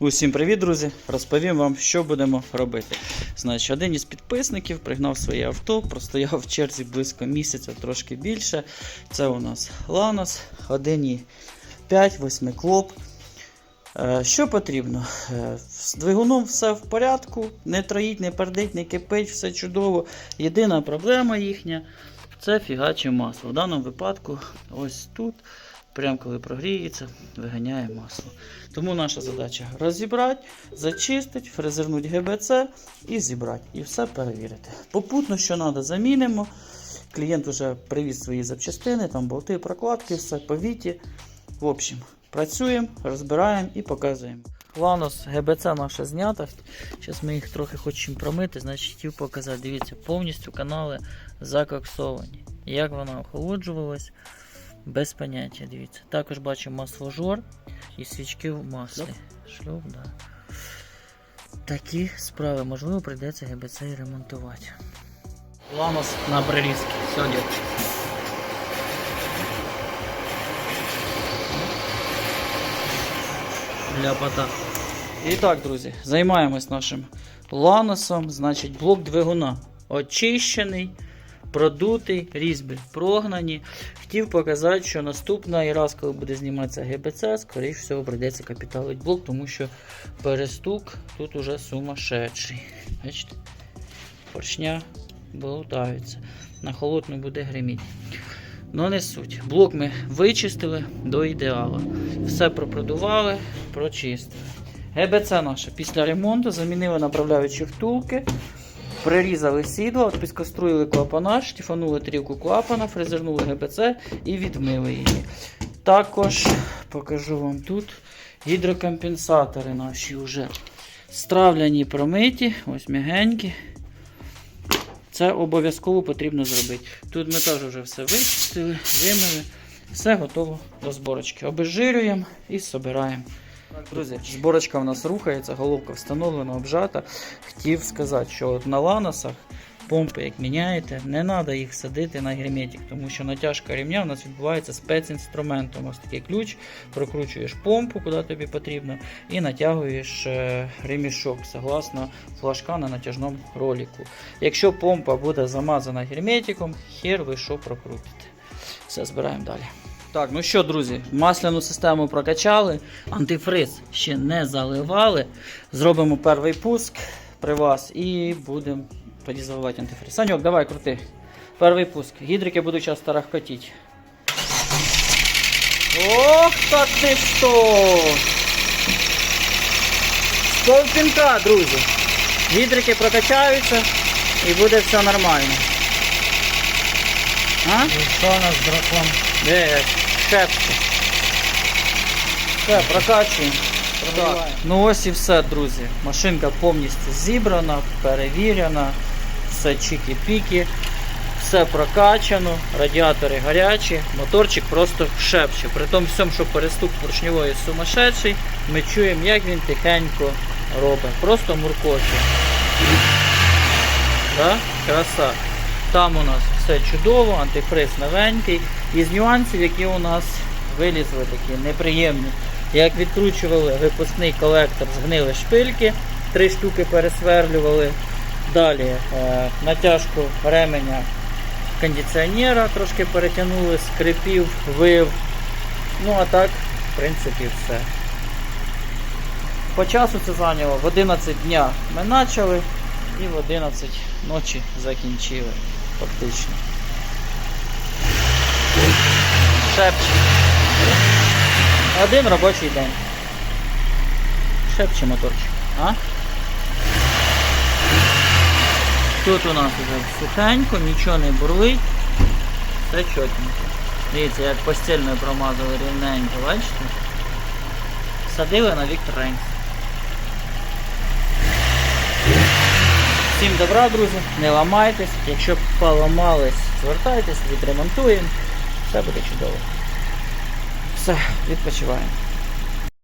Усім привіт, друзі! Розповім вам, що будемо робити. Значить, один із підписників пригнав своє авто, простояв в черзі близько місяця, трошки більше. Це у нас Ланос 1,5, 8 клоп. Е, Що потрібно? Е, З двигуном все в порядку, не троїть, не пердить, не кипить, все чудово. Єдина проблема їхня це фігаче масло. В даному випадку, ось тут, прямо коли прогріється, виганяє масло. Тому наша задача розібрати, зачистити, фрезернути ГБЦ і зібрати. І все перевірити. Попутно, що треба, замінимо. Клієнт вже привіз свої запчастини, там болти, прокладки, все по віті. В общем, працюємо, розбираємо і показуємо. Ланос ГБЦ наша знята. Зараз ми їх трохи хочемо промити, значить хотів показати. Дивіться, повністю канали закоксовані. Як вона охолоджувалась, без поняття. Дивіться. Також бачимо масложор і свічки в маслі. Шлюб, да. Такі справи, можливо, прийдеться ГБЦ і ремонтувати. Ланос на прирізки. Сьогодні. Ляпота. І так, друзі, займаємось нашим ланосом. Значить, блок двигуна очищений, продутий, різьби прогнані. Хотів показати, що наступний раз, коли буде зніматися ГБЦ, скоріш всього прийдеться капіталити блок, тому що перестук тут уже сумасшедший. Бачите? Поршня болтаються. На холодну буде гриміти. Ну не суть. Блок ми вичистили до ідеалу. Все пропродували, прочистили. ГБЦ наша після ремонту замінили направляючі втулки, прирізали сідло, підкоструїли клапана, штифанули трілку клапана, фрезернули ГБЦ і відмили її. Також покажу вам тут гідрокомпенсатори наші вже стравляні промиті, ось м'ягенькі. Це обов'язково потрібно зробити. Тут ми теж вже все вичистили, вимили, все готово до зборочки. Обезжирюємо і збираємо. Друзі, зборочка в нас рухається, головка встановлена, обжата. Хотів сказати, що от на ланосах помпи, як міняєте, не треба їх садити на герметик, тому що натяжка ремня у нас відбувається спецінструментом. Ось такий ключ, прокручуєш помпу, куди тобі потрібно, і натягуєш е, ремішок согласно флажка на натяжному ролику. Якщо помпа буде замазана герметиком, хер ви що прокрутите. Все, збираємо далі. Так, ну що, друзі, масляну систему прокачали, антифриз ще не заливали. Зробимо перший пуск при вас і будемо тоді заливати антифриз. Саньок, давай крути. Перший пуск. Гідрики будуть зараз тарахкотіти. Ох, та ти що! Стовпінка, друзі. Гідрики прокачаються і буде все нормально. А? Що у нас дракон? Де шепче. Все, прокачуємо. Так, ну ось і все, друзі. Машинка повністю зібрана, перевірена, все чікі-піки, все прокачано, радіатори гарячі, моторчик просто шепче. При тому всьому, що перестук поршньової сумасшедший, ми чуємо, як він тихенько робить. Просто муркоче. Да? Краса. Там у нас все чудово, антифриз новенький. Із нюансів, які у нас вилізли такі неприємні. Як відкручували випускний колектор, згнили шпильки, три штуки пересверлювали. Далі е, натяжку ременя кондиціонера трошки перетягнули, скрипів, вив. Ну а так, в принципі, все. По часу це зайняло в 11 дня ми почали і в 11 ночі закінчили фактично. Шепче. Один робочий день. Шепче моторчик. А? Тут у нас вже сухенько, нічого не бурлить. Все чотенько. Дивіться, як постільною промазали рівненько, бачите? Садили на Віктор Рейнс. Всім добра, друзі, не ламайтесь. Якщо поламались, звертайтесь, відремонтуємо. Все буде чудово. Все, відпочиваємо.